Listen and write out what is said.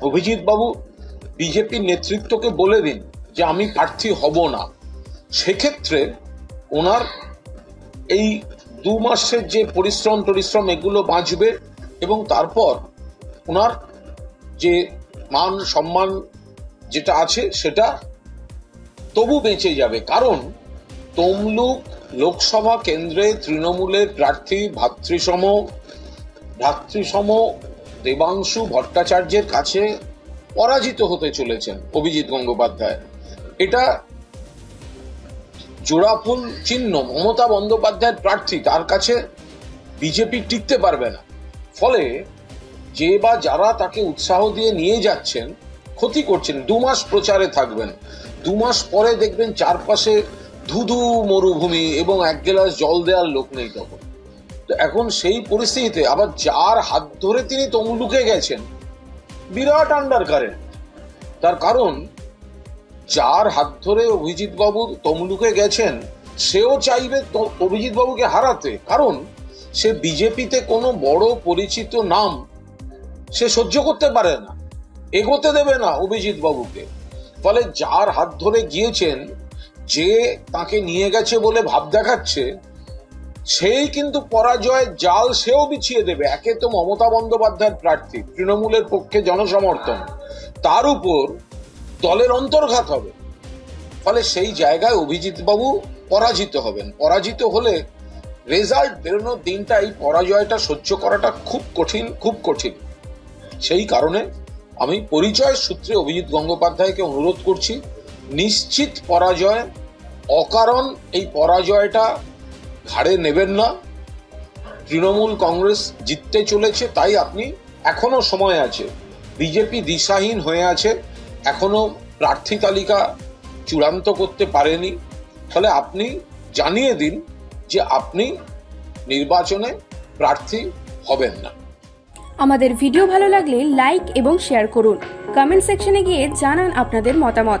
অভিজিৎ বাবু বিজেপির নেতৃত্বকে বলে দিন যে আমি প্রার্থী হব না। সেক্ষেত্রে ওনার এই দু মাসের যে পরিশ্রম টরিশ্রম এগুলো বাঁচবে এবং তারপর ওনার যে মান, সম্মান যেটা আছে সেটা তবু বেঁচে যাবে। কারণ তমলুক লোকসভা কেন্দ্রে তৃণমূলের প্রার্থী ভাতৃসম ভ্রাতৃসম দেবাংশু ভট্টাচার্যের কাছে পরাজিত হতে চলেছেন অভিজিৎ গঙ্গোপাধ্যায়। এটা জোড়াফুল চিহ্ন, মমতা বন্দ্যোপাধ্যায়ের প্রার্থী, তার কাছে বিজেপি টিকতে পারবে না। ফলে যে বা যারা তাকে উৎসাহ দিয়ে নিয়ে যাচ্ছেন, ক্ষতি করছেন, দু মাস প্রচারে থাকবেন। দু মাস পরে দেখবেন চারপাশে ধুধু মরুভূমি এবং এক গ্লাস জল দেওয়ার লোক নেই তখন। তো এখন সেই পরিস্থিতিতে আবার যার হাত ধরে তিনি তমলুকে গেছেন, বিরাট আন্ডার কারেন্ট তার কারণ, যার হাত ধরে অভিজিৎ বাবু তমলুকে গেছেন, সেও চাইবে অভিজিৎ বাবুকে হারাতে। কারণ, সে বিজেপিতে কোনো বড় পরিচিত নাম সে সহ্য করতে পারে না, এগোতে দেবে না অভিজিৎ বাবুকে ফলে যার হাত ধরে গিয়েছেন, যে তাকে নিয়ে গেছে বলে ভাব দেখাচ্ছে সেই কিন্তু পরাজয় জাল সেও বিছিয়ে দেবে। একে তো মমতা বন্দ্যোপাধ্যায়ের প্রার্থী, তৃণমূলের পক্ষে জনসমর্থন। তার উপর দলের অন্তর্ঘাত হবে। ফলে সেই জায়গায় অভিজিৎ বাবু পরাজিত হবেন। পরাজিত হলে রেজাল্ট বেরোনোর দিনটা এই পরাজয়টা সহ্য করাটা খুব কঠিন খুব কঠিন। সেই কারণে আমি পরিচয় সূত্রে অভিজিৎ গঙ্গোপাধ্যায়কে অনুরোধ করছি, নিশ্চিত পরাজয়, অকারণ এই পরাজয়টা ঘাড়ে নেবেন না। তৃণমূল কংগ্রেস জিততে চলেছে, তাই আপনি এখনও সময় আছে। বিজেপি দিশাহীন হয়ে আছে, এখনও প্রার্থী তালিকা চূড়ান্ত করতে পারেনি। ফলে আপনি জানিয়ে দিন যে আপনি নির্বাচনে প্রার্থী হবেন না। আমাদের ভিডিও ভালো লাগলে লাইক এবং শেয়ার করুন। কমেন্ট সেকশনে গিয়ে জানান আপনাদের মতামত।